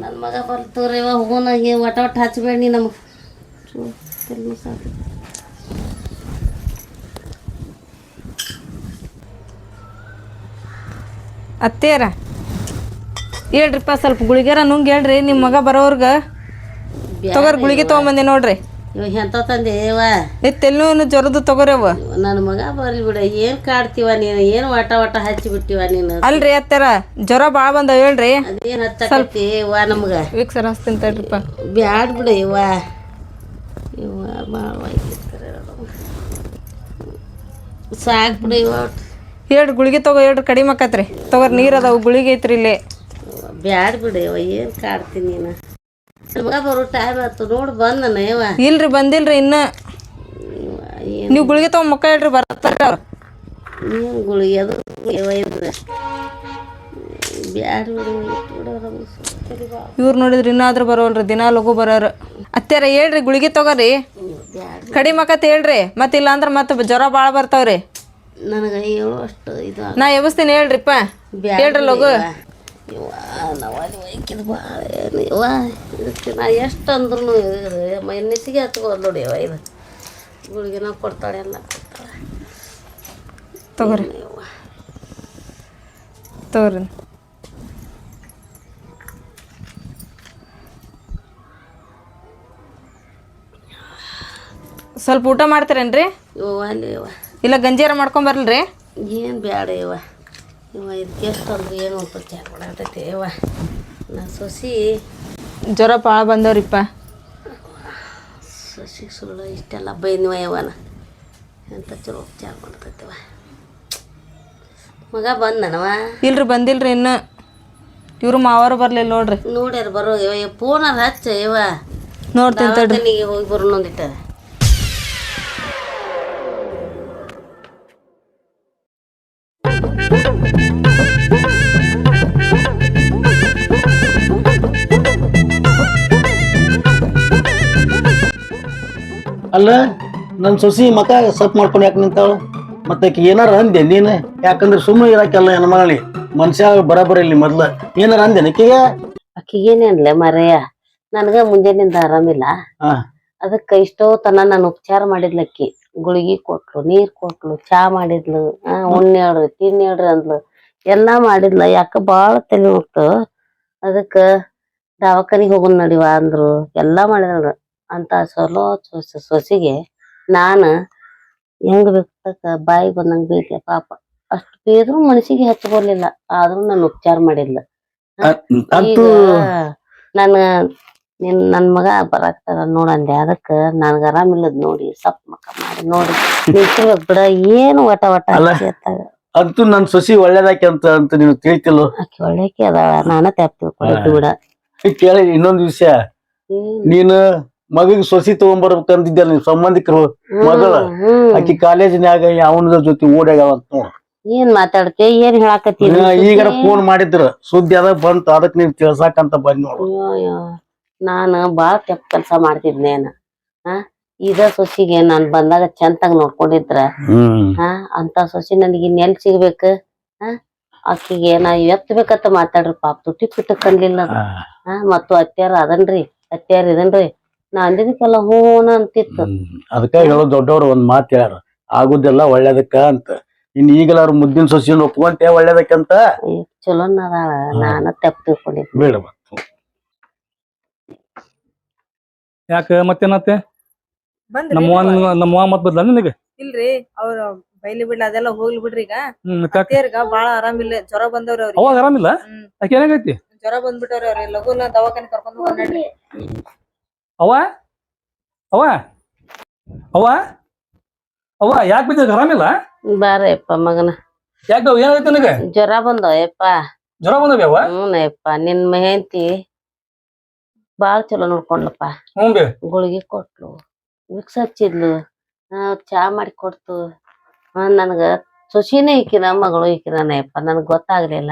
ನನ್ನ ಮಗ ಬರ್ತವ್ರಿ ಇವ ಹೋಗೋಣ ಹೀಗೆ ಒಟ ಒಟ್ಟು ಹಚ್ಬೇಡ ನೀ ನಮಗೆ ಅತ್ತೇರ ಹೇಳ್ರಿಪ್ಪ ಸ್ವಲ್ಪ ಗುಳಿಗೆರ ನುಂಗ್ ಹೇಳ್ರಿ ನಿಮ್ಮ ಮಗ ಬರೋರ್ಗ. ತಗೋರಿ ಗುಳಿಗೆ ತಗೊಂಬಂದೆ ನೋಡ್ರಿ. ಇವ ಎಂತ ತಂದೆ ಇವ? ಏ ತೆಲ್ಲು ಜ್ವರದ್ದು ತಗೋರಿ ಅವ ನನ್ನ ಮಗ ಬರ್ಲಿ ಬಿಡ ಏನು ಕಾಡ್ತೀವ ನೀನು? ಏನು ವಾಟ ವಾಟ ಹಚ್ಚಿ ಬಿಟ್ಟಿವ ನೀನು? ಅಲ್ರಿ ಅತ್ತಾರ ಜ್ವರ ಬಾಳ ಬಂದಾವ ಹೇಳ್ರಿ. ಅದೇನ್ ಹತ್ತಕತ್ತಿ ಇವ ನಮ್ಗೆ? ಹಚ್ತೀನಿ ತಡ್ರಿಪ್ಪ. ಬ್ಯಾಡ ಬಿಡ ಇವ. ಇವ ಬಾಳ ಸಾಕ್ ಬಿಡು ಇವ. ಹೇಳ್ರಿ ಗುಳಿಗೆ ತಗೋ ಹೇಳ್ರಿ ಕಡಿಮೆ ಆಕತ್ರಿ. ತಗೋರಿ ನೀರು ಅದಾವ ಗುಳಿಗೆ ಐತ್ರಿ ಇಲ್ಲಿ. ಬ್ಯಾಡ್ ಬಿಡ ಇವ ಏನು ಕಾಡ್ತೀನಿ ನೀನು? ಬರೋ ಟೈಮ್ ಆಯ್ತು ನೋಡಿ ಬಂದನ ಇವ ಇಲ್ರಿ ಬಂದಿಲ್ರಿ ಇನ್ನ. ನೀವು ಗುಳಿಗೆ ತಗೊಂಡ್ ಮಕ್ಕ ಹೇಳ್ರಿ ಬರ್ತಾರ. ಅವ್ರು ಏನು ಗುಳಿಗೆ ಅದು ಇವ್ರು ನೋಡಿದ್ರಿ ಇನ್ನಾದ್ರೂ ಬರೋಲ್ರಿ ದಿನಾ ಲಘು ಬರೋರು. ಅತ್ಯಾರ ಹೇಳ್ರಿ ಗುಳಿಗೆ ತಗೋರಿ. ಕಡಿ ಕಡಿಮೆ ಆಕತ್ ಹೇಳ್ರಿ ಮತ್ತೆ ಇಲ್ಲ ಅಂದ್ರೆ ಮತ್ತೆ ಜ್ವರ ಭಾಳ ಬರ್ತಾವ್ರಿ. ನನಗೆ ಹೇಳುವಷ್ಟು ಇದು ನಾ ಎಬ್ಸ್ತೀನಿ ಹೇಳ್ರಿಪ್ಪ. ಹೇಳ್ರಿ ಲಘು. ಇವ ನಾವು ಅಲ್ಲಿ ಒಯ್ಕಿದ್ ಭಾಳ ಏನು ಇವ ಇದಕ್ಕೆ ನಾ ಎಷ್ಟು ಅಂದ್ರೂ ಮೈನಸಿಗೆ ಹತ್ಕೋದು ನೋಡಿ ಇವ ಇದು. ಗುಳಿಗೆನ ಕೊಡ್ತಾಳೆ ಎಲ್ಲ ಕೊಡ್ತಾಳೆ. ತಗೋರಿ. ತಗೋರಿ. ಸ್ವಲ್ಪ ಊಟ ಮಾಡ್ತೀರೇನ್ರಿ? ಇವ ಇಲ್ಲ ಗಂಜಿಯಾರ ಮಾಡ್ಕೊಂಡ್ ಬರ್ಲ್ರಿ? ಏನು ಬೇಡ ಇವ ಇವ ಇದಕ್ಕೆ ಎಷ್ಟು ಅಂದ್ರೆ ಏನು ಅಂತ ಚಾರ ಮಾಡತೈತಿ ಇವ ನಾ ಸೊಸಿ ಜ್ವರ ಭಾಳ ಬಂದವ್ರಿಪ್ಪ. ಸೊಸಿ ಸುಳ್ಳು ಇಷ್ಟೆಲ್ಲ ಬೈದ್ವ ಇವನ ಎಂತ ಚಲೋ ಉಪಚಾರ ಮಾಡ್ತೈತಿವ ಮಗ ಬಂದನವ? ಇಲ್ರಿ ಬಂದಿಲ್ರಿ ಇನ್ನು. ಇವ್ರು ಮಾವರು ಬರ್ಲಿಲ್ಲ ನೋಡ್ರಿ. ನೋಡ್ಯಾರ ಬರೋ ಇವ ಫೋನಾರ ಹಚ್ಚ ಇವ. ನೋಡ್ತೀನಿ ತಡ್ರಿ. ಹೋಗಿ ಬರೋಣ ಒಂದಿಟ್ಟ ಅಲ್ಲ ನನ್ನ ಸೊಸಿ ಮಕ ಸಪ್ ಮಾಡ್ಕೊಂಡು ಯಾಕೆ ನಿಂತಾಳು? ಮತ್ತೆ ಆಕಿ ಏನಾರ ಅಂದೆ ನೀನು? ಯಾಕಂದ್ರೆ ಸುಮ್ಮನೆ ಇರಾಕೆಲ್ಲ ಏನ ಮಗಳಿ ಮನುಷ್ಯ ಬರಬರ ಇಲ್ಲಿ ಮೊದ್ಲ. ಏನಾರ ಅಂದೆ ನಿಕ್ಕಿಗೆ ಅಕ್ಕಿಗೇನೇನ್ಲೆ ಮರೆಯ? ನನಗ ಮುಂಜಾನಿಂದ ಆರಾಮಿಲ್ಲ. ಅದಕ್ಕೆ ಇಷ್ಟೋ ತನ ನಾನು ಉಪಚಾರ ಮಾಡಿದ್ಲಕ್ಕಿ. ಗುಳಿಗೆ ಕೊಟ್ಲು ನೀರ್ ಕೊಟ್ಲು ಚಾ ಮಾಡಿದ್ಲು ಆ ಉಣ್ಣೆ ಹೇಳ್ರಿ ತಿನ್ನಿ ಹೇಳ್ರಿ ಅಂದ್ಲು. ಎಲ್ಲಾ ಮಾಡಿದ್ಲ ಯಾಕ ಬಾಳ ತಲೆ ಹೋಗ್ತು ಅದಕ್ಕ ದವಾಖಾನಿಗೆ ಹೋಗೋಣ ನಡಿವ ಅಂದ್ರು. ಎಲ್ಲಾ ಮಾಡಿದ್ರು ಅಂತ ಸೊಲೋ ಸೊಸ- ಸೊಸಿಗೆ ನಾನ ಹೆಂಗ್ ಬೇಕ ಬಾಯಿ ಬಂದಂಗ ಬೇಕೆ ಪಾಪ. ಅಷ್ಟು ಬೇದ್ರು ಮನಸ್ಸಿಗೆ ಹಚ್ಕೊಲಿಲ್ಲ ಆದ್ರೂ ನಾನು ಉಪಚಾರ ಮಾಡಿಲ್ಲ ನನ್ನ ನಿನ್ ನನ್ ಮಗ ಬರಾಕ್ತಾರ ನೋಡಂದೆ ಅದಕ್ಕ ನನ್ಗ ಆರಾಮಿಲ್ಲದ್ ನೋಡಿ ಸಪ್ ಮಕ್ಕ ನೋಡಿ ನಿಂತಿರ್ಬೇಕ್ ಬಿಡ ಏನು ವಟ ವಟ ಅಲ್ಲ. ಅಂತೂ ನನ್ ಸೊಸಿ ಒಳ್ಳೇದಾಕೆ ಅಂತ ಅಂತ ನೀನು ತಿಳಿತಿಲ್ಲ? ಆಕಿ ಒಳ್ಳೆಕಿ ಅದಾಳ ನಾನ ತಪ್ಪ ಬಿಡ. ಕೇಳಿ ಇನ್ನೊಂದ್ ವಿಷಯ. ನೀನು ಮಗಗ್ ಸೊಸಿ ತಗೊಂಡ್ಬರ್ಬೇಕಂತಿದ್ದೆ ನಿಮ್ ಸಂಬಂಧಿಕರು ಮಗಳ ಹ್ಮ್. ಆಕಿ ಕಾಲೇಜಿನ್ಯಾಗ ಯಾವನ ಜೊತೆ ಓಡ್ಯಾಗ ಏನ್ ಮಾತಾಡ್ತಿ ಏನ್ ಹೇಳಾಕತ್ತೀನಿ ಈಗ ಫೋನ್ ಮಾಡಿದ್ರ ಸುದ್ದಿ ಅದ ಬಂತು ಅದಕ್ ನೀನ್ ತಿಳ್ಸಾಕಂತ ಬಂದ್ ನೋಡು. ಅಯ್ಯೋ ನಾನು ಬಾಳ ತೆಪ್ಪ ಕೆಲಸ ಮಾಡ್ತಿದ್ನೇನ ಹಾ ಇದ ಸೊಸಿಗೆ ನಾನ್ ಬಂದಾಗ ಚಂತಾಗ ನೋಡ್ಕೊಂಡಿದ್ರ. ಹ್ಮ್. ಹಾ ಅಂತ ಸೊಸಿ ನನಗೆ ಇನ್ನೆಲ್ ಸಿಗ್ಬೇಕ? ಹಾ ಆಕಿಗೆ ನಾ ಎತ್ತಬೇಕಂತ ಮಾತಾಡ್ರಿ ಪಾಪ ತುಟಿ ಪುಟ್ಟ ಕಣ್ಲಿಲ್ಲ ಅದು. ಹಾ. ಮತ್ತು ಅತ್ಯಾರ ಅದನ್ರಿ ಅತ್ಯಾರ ಇದನ್ರಿ. ನಾ ಅಂದಿದ್ದಕ್ಕೆಲ್ಲ ಹೂನ ಅಂತಿತ್ತು. ಅದಕ್ಕ ಹೇಳೋ ದೊಡ್ಡವ್ರು ಒಂದ್ ಮಾತು ಹೇಳ್ಯಾರ ಆಗುದಿಲ್ಲ ಒಳ್ಳೇದಕ್ಕ ಅಂತ. ಇನ್ ಈಗಲ ಅವ್ರ ಮುದ್ದಿನ ಸೊಸಿನ ಒಪ್ಕೊಂತೆ ಒಳ್ಳೇದಕ್ಕಂತ? ಚಲೋ ನಾನ ತಪ್ಪ ತಿಳ್ಕೊಂಡಿದ್ದೆ. ಬೇಡ ಮತ್ತೆ. ಮತ್ತೇನತ್ತೆ? ನಮ್ಮ ಅವ್ವ ನಮ್ಮ ಅವ್ವ ಮತ್ ಬದ್ಲ ನಿನಗೆ? ಇಲ್ರಿ ಅವ್ರ ಬೈಲಿ ಬಿಡ್ಲ ಅದೆಲ್ಲ ಹೋಗ್ಲಿ ಬಿಡ್ರಿ ಈಗ? ಅತ್ತೇರ್ಗ ಬಾಳ ಆರಾಮಿಲ್ಲ ಜ್ವರ ಬಂದವ್ರಿ ಅವ್ರಿಗೆ. ಅವಾಗ ಆರಾಮಿಲ್ಲ ಏನಾಗೈತಿ? ಜ್ವರ ಬಂದ್ಬಿಟ್ಟವ್ರಿ ಅವ್ರಿ ಲಘುನ ದವಾಖಾನೆ ಕರ್ಕೊಂಡ್ ಹೋಗ್ರಿ ಅವ್ವ? ಅವ ಅವ ಅವ ಯಾಕೆ ಬಿದ್ದ ಆರಾಮಿಲ್ಲ ಬಾರಪ್ಪ ಮಗನ. ಯಾಕೆ ಏನಾಗೈತಿ ನನಗೆ? ಜ್ವರ ಬಂದವ ಯಪ್ಪ ಜ್ವರ ಬಂದವ ಅವ್ವ? ಹ್ಞೂನಪ್ಪ ನಿನ್ ಮೆಹಂತಿ ಬಾಳ ಚಲೋ ನೋಡ್ಕೊಂಡ್ಲಪ್ಪ. ಹ್ಞೂ ಗುಳಿಗೆ ಕೊಟ್ಲು. ವಿಕ್ಸ್ ಹಚ್ಚಿದ್ಲು ಆ, ಚಾ ಮಾಡಿ ಕೊಡ್ತು. ನನಗ ಸೊಸಿನೇ ಈಕಿನ ಮಗಳು ಈಕಿನಪ್ಪ ನನಗೆ ಗೊತ್ತಾಗ್ಲಿಲ್ಲ.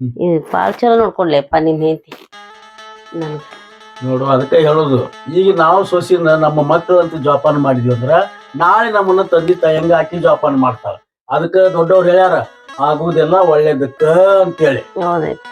ಇದು ಈ ಬಾಳ ಚಲೋ ನೋಡ್ಕೊಂಡ್ಲೆಪ್ಪ ನಿನ್ ಹೆಂಡತಿ. ನನ್ಗ. ನೋಡು ಅದಕ್ಕೆ ಹೇಳೋದು ಈಗ ನಾವು ಸೊಸಿನ ನಮ್ಮ ಮಕ್ಕಳು ಅಂತ ಜೋಪಾನ ಮಾಡಿದ್ವಿ ಅಂದ್ರ ನಾಳೆ ನಮ್ಮನ್ನ ತಂದೆ ತಾಯಂಗ ಹಾಕಿ ಜೋಪಾನ ಮಾಡ್ತಾಳ. ಅದಕ್ಕ ದೊಡ್ಡವ್ರು ಹೇಳ್ಯಾರ ಆಗುವುದೆಲ್ಲ ಒಳ್ಳೇದಕ್ಕ ಅಂತೇಳಿ. ಹೌದಪ್ಪ.